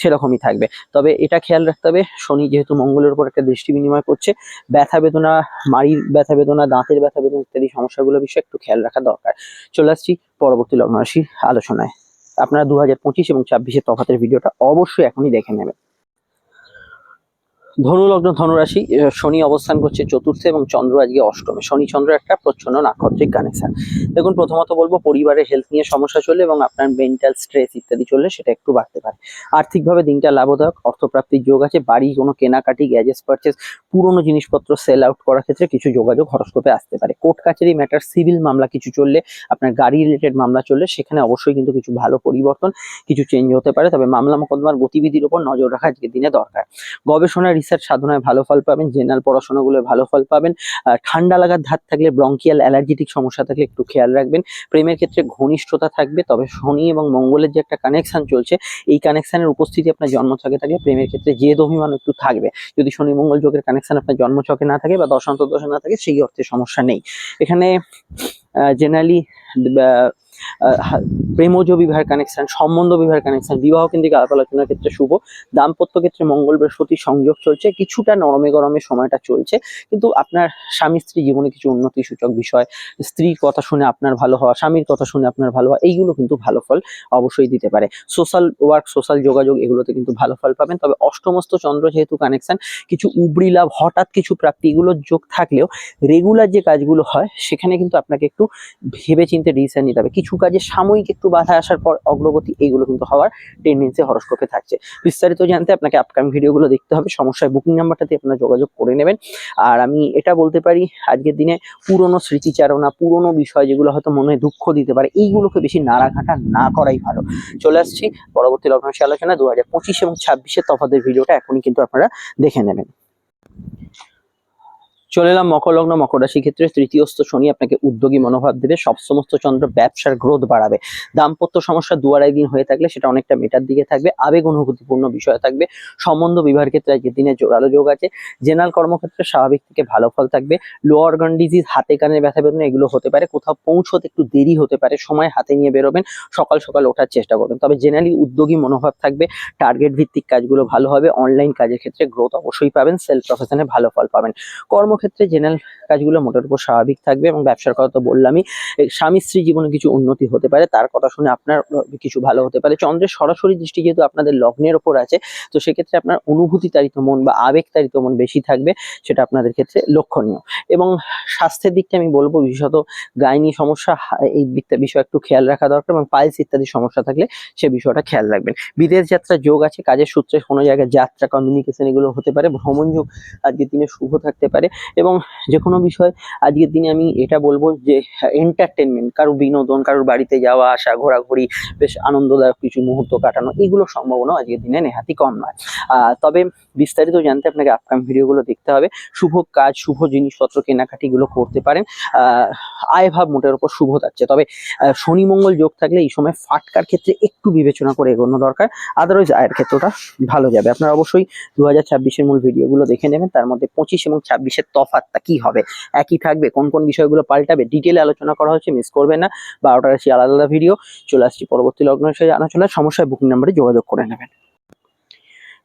সেরকমই থাকবে। তবে এটা খেয়াল রাখতে হবে, শনি যেহেতু মঙ্গলের উপর একটা দৃষ্টি বিনিময় করছে, ব্যথা বেদনা, মাড়ির ব্যথা বেদনা, দাঁতের ব্যথা বেদনা ইত্যাদি সমস্যাগুলো বিষয়ে একটু খেয়াল রাখা দরকার। চলে আসছি পরবর্তী লগ্ন রাশির আলোচনায়। আপনারা দু হাজার পঁচিশ এবং ছাব্বিশের তফাতের ভিডিওটা অবশ্যই এখনই দেখে নেবেন। ধনু লগ্ন ধনুরাশি শনি অবস্থান করছে চতুর্থে এবং চন্দ্র আজকে অষ্টমে। শনি চন্দ্র একটা প্রচ্ছন্ন নাক্ষত্রিক কানেকশন দেখুন, প্রথমত বলব, পরিবারের হেলথ নিয়ে সমস্যা চললে এবং আপনার মেন্টাল স্ট্রেস ইত্যাদি চললে সেটা একটু বাড়তে পারে। আর্থিকভাবে দিনটা লাভদায়ক, অর্থপ্রাপ্তির যোগ আছে, বাড়ি কোনো কেনাকাটি গ্যাজেটস পারচেস পুরনো জিনিসপত্র সেল আউট করার ক্ষেত্রে কিছু যোগাযোগ হরস্কোপে আসতে পারে। কোর্ট কাছারি ম্যাটার সিভিল মামলা কিছু চললে, আপনার গাড়ি রিলেটেড মামলা চললে সেখানে অবশ্যই কিন্তু কিছু ভালো পরিবর্তন, কিছু চেঞ্জ হতে পারে। তবে মামলা মোকদ্দমার গতিবিধির উপর নজর রাখা আজকের দিনে দরকার। গবেষণা রিসার্চ সাধনায় ভালো ফল পাবেন জেনারেল পড়াশোনাগুলো ভালো ফল পাবেন। ঠান্ডা লাগার ধাত থাকলে ব্রঙ্কিয়াল অ্যালার্জিটিক সমস্যা থাকলে একটু খেয়াল রাখবেন। প্রেমের ক্ষেত্রে ঘনিষ্ঠতা থাকবে, তবে শনি এবং মঙ্গলের যে একটা কানেকশন চলছে, এই কানেকশনের উপস্থিতি আপনার জন্মছকে থাকলে প্রেমের ক্ষেত্রে জেদ অভিমান একটু থাকবে। যদি শনি মঙ্গল যোগের কানেকশন আপনার জন্মছকে না থাকে বা দশান্ত দশা না থাকে, সেই অর্থে সমস্যা নেই। এখানে জেনারেলি প্রেমজ বিবাহের কানেকশন সম্বন্ধ বিবাহের কানেকশন বিবাহ কেন্দ্রিক আলাপ আলোচনার ক্ষেত্রে শুভ। দাম্পত্য ক্ষেত্রে মঙ্গল, বৃহস্পতি সংযোগ চলছে। কিছুটা নরমে গরমে সময়টা চলছে। কিন্তু আপনার স্বামী স্ত্রী জীবনে কিছু উন্নতি সূচক বিষয়, স্ত্রীর কথা শুনে আপনার ভালো হওয়া, স্বামীর কথা শুনে আপনার ভালো হওয়া, এইগুলো কিন্তু ভালো ফল অবশ্যই দিতে পারে। সোশ্যাল ওয়ার্ক সোশ্যাল যোগাযোগ, এগুলোতে কিন্তু ভালো ফল পাবেন। তবে অষ্টমস্ত চন্দ্র যেহেতু কানেকশন কিছু উবরি লাভ, হঠাৎ কিছু প্রাপ্তি, এগুলোর যোগ থাকলেও রেগুলার যে কাজগুলো হয়, সেখানে কিন্তু আপনাকে একটু ভেবে চিন্তে ডিসিশন নিতে হবে। কিছু কাজে সাময়িক একটু বাধা আসার পর অগ্রগতি এইগুলো কিন্তু হওয়ার টেন্ডেন্সি হরস্কোপে থাকছে। বিস্তারিত জানতে আপনাকে আপকামিং ভিডিওগুলো দেখতে হবে। সমস্যায় বুকিং নাম্বারটাতে আপনারা যোগাযোগ করে নেবেন। আর আমি এটা বলতে পারি, আজকের দিনে পুরনো স্মৃতিচারণা, পুরনো বিষয় যেগুলো হয়তো মনে দুঃখ দিতে পারে, এইগুলোকে বেশি নাড়াঘাটা না করাই ভালো। চলে আসছি পরবর্তী লগ্নাংশে আলোচনা দু হাজার পঁচিশ এবং ছাব্বিশের তফাতের ভিডিওটা এখনই কিন্তু আপনারা দেখে নেবেন। চলে এলাম মকর লগ্ন মকর রাশি ক্ষেত্রে। তৃতীয়স্থ শনি আপনাকে উদ্যোগী মনোভাব দেবে। সব সমস্ত চন্দ্র ব্যবসার গ্রোথ বাড়াবে। দাম্পত্য সমস্যা দু আড়াই দিন হয়ে থাকলে সেটা অনেকটা মেটার দিকে থাকবে। আবেগ অনুভূতিপূর্ণ বিষয় থাকবে। সম্বন্ধ বিবাহের ক্ষেত্রে আজকের দিনে জোরালো যোগ আছে। জেনারেল কর্মক্ষেত্রে স্বাভাবিক থেকে ভালো ফল থাকবে। লো অর্গান ডিজিজ হাতে কানে ব্যথা বেদনা এগুলো হতে পারে। কোথাও পৌঁছতে একটু দেরি হতে পারে। সময় হাতে নিয়ে বেরোবেন। সকাল সকাল ওঠার চেষ্টা করবেন। তবে জেনারেলি উদ্যোগী মনোভাব থাকবে। টার্গেট ভিত্তিক কাজগুলো ভালো হবে। অনলাইন কাজের ক্ষেত্রে গ্রোথ অবশ্যই পাবেন। সেলফ প্রফেশনে ভালো ফল পাবেন। কর্ম কর্মক্ষেত্রে জেনারেল কাজগুলো মোটের উপর স্বাভাবিক থাকবে এবং ব্যবসার কথা তো বললামই। স্বামী স্ত্রী জীবনে কিছু উন্নতি হতে পারে, তার কথা শুনে আপনার কিছু ভালো হতে পারে। চন্দ্রের সরাসরি দৃষ্টি যেহেতু আপনাদের লগ্নের ওপর আছে, তো সেক্ষেত্রে আপনার অনুভূতি তারিত মন বা আবেগ তারিত মন বেশি থাকবে, সেটা আপনাদের ক্ষেত্রে লক্ষণীয়। এবং স্বাস্থ্যের দিকটা আমি বলব, বিশেষত গাইনি সমস্যা এই বিষয় একটু খেয়াল রাখা দরকার এবং পাইলস ইত্যাদি সমস্যা থাকলে সে বিষয়টা খেয়াল রাখবেন। বিদেশ যাত্রা যোগ আছে, কাজের সূত্রে কোনো জায়গায় যাত্রা কমিউনিকেশন এগুলো হতে পারে ভ্রমণ যোগ আজকের দিনে শুভ থাকতে পারে। এবং যে কোনো বিষয়, আজকের দিনে আমি এটা বলব যে এন্টারটেনমেন্ট কারোর বিনোদন, কারোর বাড়িতে যাওয়া, আসা, ঘোরাঘুরি, বেশ আনন্দদায়ক কিছু মুহূর্ত কাটানো, এগুলো সম্ভাবনা আজকের দিনে নেহাতি কম নয়। তবে বিস্তারিত জানতে আপনাকে আপকাম ভিডিওগুলো দেখতে হবে। শুভ কাজ, শুভ জিনিসপত্র কেনাকাটিগুলো করতে পারেন। আয় ভাব মোটের উপর শুভ থাকছে। তবে শনি মঙ্গল যোগ থাকলে এই সময় ফাটকার ক্ষেত্রে একটু বিবেচনা করে এগোনো দরকার। আদারওয়াইজ আয়ের ক্ষেত্রটা ভালো যাবে। আপনারা অবশ্যই দু হাজার ছাব্বিশের মূল ভিডিওগুলো দেখে নেবেন। তার মধ্যে পঁচিশ এবং ছাব্বিশের তফাৎটা কি হবে? একই থাকবে, কোন কোন বিষয়গুলো পাল্টাবে? ডিটেলে আলোচনা করা হচ্ছে মিস করবে না। বারোটার আসি আলাদা আলাদা ভিডিও চলে আসছি পরবর্তী লগ্ন হিসেবে আলোচনা সমস্যায় বুকিং নাম্বারে যোগাযোগ করে নেবেন।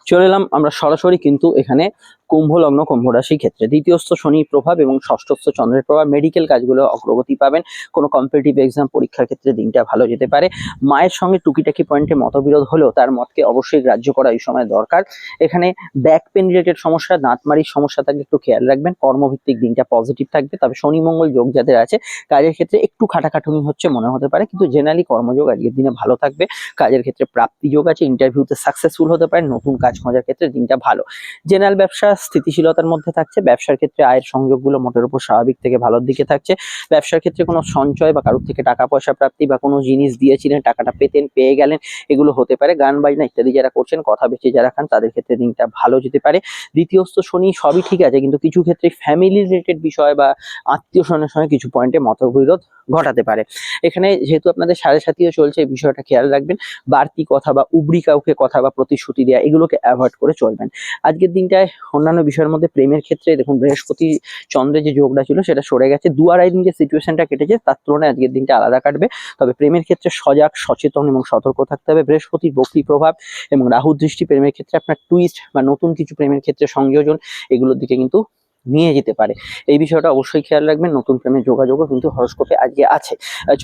চলে এলাম আমরা সরাসরি কিন্তু এখানে কুম্ভ লগ্ন কুম্ভ রাশির ক্ষেত্রে। দ্বিতীয়স্থ শনির প্রভাব এবং ষষ্ঠস্থ চন্দ্রের প্রভাব। মেডিকেল কাজগুলো অগ্রগতি পাবেন। কোনো কম্পিটিটিভ এক্সাম পরীক্ষার ক্ষেত্রে দিনটা ভালো যেতে পারে। মায়ের সঙ্গে টুকিটাকি পয়েন্টে মতবিরোধ হলেও তার মতকে অবশ্যই গ্রাহ্য করা এই সময় দরকার। এখানে ব্যাক পেন রিলেটেড সমস্যা দাঁতমারির সমস্যা থাকলে একটু খেয়াল রাখবেন। কর্মভিত্তিক দিনটা পজিটিভ থাকবে। তবে শনি মঙ্গল যোগ যাদের আছে, কাজের ক্ষেত্রে একটু খাটাখাটুনি হচ্ছে মনে হতে পারে। কিন্তু জেনারেলি কর্মযোগ আজকের দিনে ভালো থাকবে। কাজের ক্ষেত্রে প্রাপ্তি যোগ আছে। ইন্টারভিউতে সাকসেসফুল হতে পারে নতুন কাজ খোঁজার ক্ষেত্রে দিনটা ভালো। জেনারেল ব্যবসা স্থিতিশীলতার মধ্যে থাকছে, ব্যবসার ক্ষেত্রে আয়ের সংযোগগুলো মোটের উপর স্বাভাবিক থেকে ভালোর দিকে থাকছে। ব্যবসার ক্ষেত্রে কোনো সঞ্চয় বা কারোর থেকে টাকা পয়সা প্রাপ্তি বা কোনো জিনিস দিয়েছিলেন, টাকাটা পেতেন, পেয়ে গেলেন, এগুলো হতে পারে। গান বাজনা ইত্যাদি যারা করছেন, কথা বেঁচে যারা খান, তাদের ক্ষেত্রে দিনটা ভালো যেতে পারে। দ্বিতীয়স্থ শনি সবই ঠিক আছে, কিন্তু কিছু ক্ষেত্রে ফ্যামিলি রিলেটেড বিষয় বা আত্মীয় স্বজনের সঙ্গে কিছু পয়েন্টে মতবিরোধ ঘটাতে পারে। এখানে যেহেতু আপনাদের সাড়ে সাথীও চলছে, এই বিষয়টা খেয়াল রাখবেন। বাড়তি কথা বা উবড়ি কাউকে কথা বা প্রতিশ্রুতি দেওয়া এগুলোকে অ্যাভয়েড করে চলবেন। আজকের দিনটায় অন্যান্য বিষয়ের মধ্যে প্রেমের ক্ষেত্রে দেখুন বৃহস্পতি চন্দ্রের যে যোগটা ছিল সেটা সরে গেছে। দু আড়াই দিন যে সিচুয়েশনটা কেটেছে তার তুলনায় আজকের দিনটা আলাদা কাটবে। তবে প্রেমের ক্ষেত্রে সজাগ, সচেতন এবং সতর্ক থাকতে হবে। বৃহস্পতির বক্রি প্রভাব এবং রাহু দৃষ্টি প্রেমের ক্ষেত্রে আপনার টুইস্ট বা নতুন কিছু প্রেমের ক্ষেত্রে সংযোজন, এগুলোর দিকে কিন্তু নিয়ে যেতে পারে। এই বিষয়টা অবশ্যই খেয়াল রাখবেন, নতুন প্রেমের যোগাযোগও কিন্তু হরস্কোপে আজকে আছে।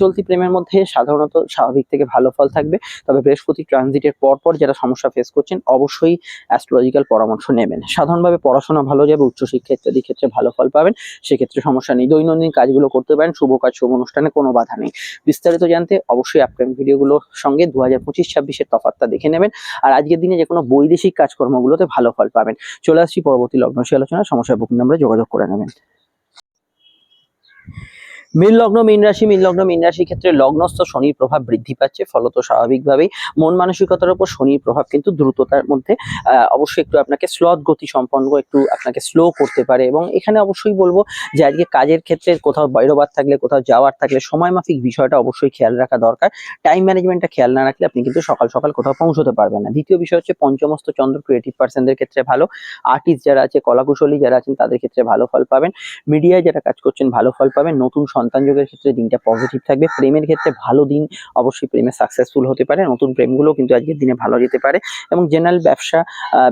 চলতি প্রেমের মধ্যে সাধারণত স্বাভাবিক থেকে ভালো ফল থাকবে, তবে বৃহস্পতি ট্রানজিটের পর পর যারা সমস্যা ফেস করছেন, অবশ্যই অ্যাস্ট্রোলজিক্যাল পরামর্শ নেবেন। সাধারণভাবে পড়াশোনা ভালো যাবে উচ্চশিক্ষা ইত্যাদি ক্ষেত্রে ভালো ফল পাবেন, সেক্ষেত্রে সমস্যা নেই। দৈনন্দিন কাজগুলো করতে পারেন, শুভ কাজ, শুভ অনুষ্ঠানে কোনো বাধা নেই। বিস্তারিত জানতে অবশ্যই আপকামিং ভিডিওগুলোর সঙ্গে দু হাজার পঁচিশ, ছাব্বিশের তফাতটা দেখে নেবেন। আর আজকের দিনে যে কোনো বৈদেশিক কাজকর্মগুলোতে ভালো ফল পাবেন। চলে আসছি পরবর্তী লগ্নশী আলোচনা সমস্যা বুক নাম্বারে যোগাযোগ করে নেবেন। মীন লগ্ন, মীন রাশি, মীন লগ্ন, মীন রাশির ক্ষেত্রে লগ্নস্থ শনির প্রভাব বৃদ্ধি পাচ্ছে, ফলত স্বাভাবিকভাবেই মন মানসিকতার উপর শনির প্রভাব কিন্তু দ্রুততার মধ্যে অবশ্যই একটু আপনাকে স্লথ গতি সম্পন্ন একটু আপনাকে স্লো করতে পারে এবং এখানে অবশ্যই বলব যে আজকে কাজের ক্ষেত্রে কোথাও বাইরোবার থাকলে, কোথাও যাওয়ার থাকলে সময় মাফিক বিষয়টা অবশ্যই খেয়াল রাখা দরকার। টাইম ম্যানেজমেন্টটা খেয়াল না রাখলে আপনি কিন্তু সকাল সকাল কোথাও পৌঁছতে পারবেন না। দ্বিতীয় বিষয় হচ্ছে পঞ্চমস্ত চন্দ্র ক্রিয়েটিভ পার্সনদের ক্ষেত্রে ভালো। আর্টিস্ট যারা আছে, কলাকুশলী যারা আছেন, তাদের ক্ষেত্রে ভালো ফল পাবেন। মিডিয়ায় যারা কাজ করছেন, ভালো ফল পাবেন। নতুন সন্তান যোগের ক্ষেত্রে দিনটা পজিটিভ থাকবে। প্রেমের ক্ষেত্রে ভালো দিন অবশ্যই প্রেমে সাকসেসফুল হতে পারে। নতুন প্রেমগুলো কিন্তু আজকের দিনে ভালো যেতে পারে। এবং জেনারেল ব্যবসা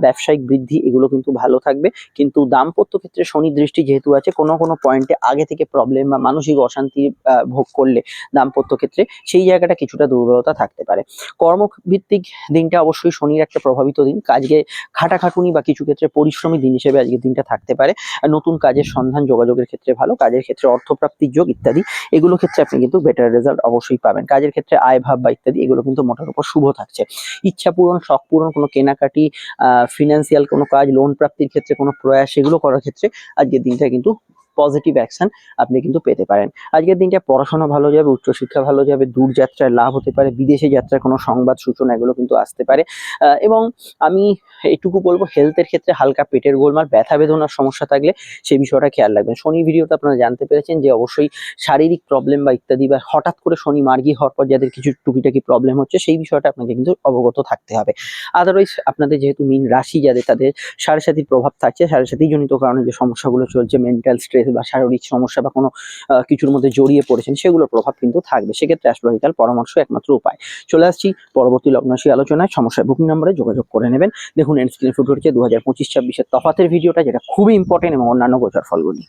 ব্যবসায়িক বৃদ্ধি এগুলো কিন্তু ভালো থাকবে। কিন্তু দাম্পত্য ক্ষেত্রে শনি দৃষ্টি যেহেতু আছে, কোনো কোনো পয়েন্টে আগে থেকে প্রবলেম বা মানসিক অশান্তি ভোগ করলে দাম্পত্য ক্ষেত্রে সেই জায়গাটা কিছুটা দুর্বলতা থাকতে পারে। কর্মভিত্তিক দিনটা অবশ্যই শনির একটা প্রভাবিত দিন। কাজকে খাটাখাটুনি বা কিছু ক্ষেত্রে পরিশ্রমী দিন হিসেবে আজকের দিনটা থাকতে পারে। নতুন কাজের সন্ধান যোগাযোগের ক্ষেত্রে ভালো। কাজের ক্ষেত্রে অর্থপ্রাপ্তির যোগ ইত্যাদি, এগুলো ক্ষেত্রে আপনি কিন্তু বেটার রেজাল্ট অবশ্যই পাবেন। কাজের ক্ষেত্রে আয়, ভাব বা ইত্যাদি, এগুলো কিন্তু মোটার উপর শুভ থাকছে। ইচ্ছা পূরণ, শখ পূরণ, কোনো কেনাকাটি ফিনান্সিয়াল কোনো কাজ লোন প্রাপ্তির ক্ষেত্রে কোনো প্রয়াস, এগুলো করার ক্ষেত্রে আজকের দিনটা কিন্তু পজিটিভ অ্যাকশন আপনি কিন্তু পেতে পারেন। আজকের দিনটা পড়াশোনা ভালো যাবে, উচ্চশিক্ষা ভালো যাবে দূরযাত্রায় লাভ হতে পারে, বিদেশে যাত্রার কোনো সংবাদ সূচনা এগুলো কিন্তু আসতে পারে। এবং আমি এইটুকু বলব হেলথের ক্ষেত্রে হালকা পেটের গোলমাল, ব্যথা বেদনার সমস্যা থাকলে সেই বিষয়টা খেয়াল রাখবেন। শনি ভিডিওতে আপনারা জানতে পেরেছেন যে অবশ্যই শারীরিক প্রবলেম বা ইত্যাদি বা হঠাৎ করে শনি মার্গি হওয়ার পর যাদের কিছু টুকিটাকি প্রবলেম হচ্ছে, সেই বিষয়টা আপনাকে কিন্তু অবগত থাকতে হবে। আদারওয়াইজ আপনাদের যেহেতু মিন রাশি যাদের, তাদের সাড়ে সাথীর প্রভাব থাকছে, সাড়ে সাথী জনিত কারণে যে সমস্যাগুলো চলছে মেন্টাল স্ট্রেস বা শারীরিক সমস্যা বা কোনো কিছুর মধ্যে জড়িয়ে পড়েছেন, সেগুলোর প্রভাব কিন্তু থাকবে। সেক্ষেত্রে অ্যাস্ট্রোলজিক্যাল পরামর্শ একমাত্র উপায়। চলে আসছি পরবর্তী লগ্নাশী আলোচনায়। সমস্যায় বুকিং নম্বরে যোগাযোগ করে নেবেন। দেখুন এন্ড স্ক্রিন ফুটে দু হাজার পঁচিশ ছাব্বিশের তফাতের ভিডিওটা, যেটা খুবই ইম্পর্টেন্ট এবং অন্যান্য গোচার ফলগুলি।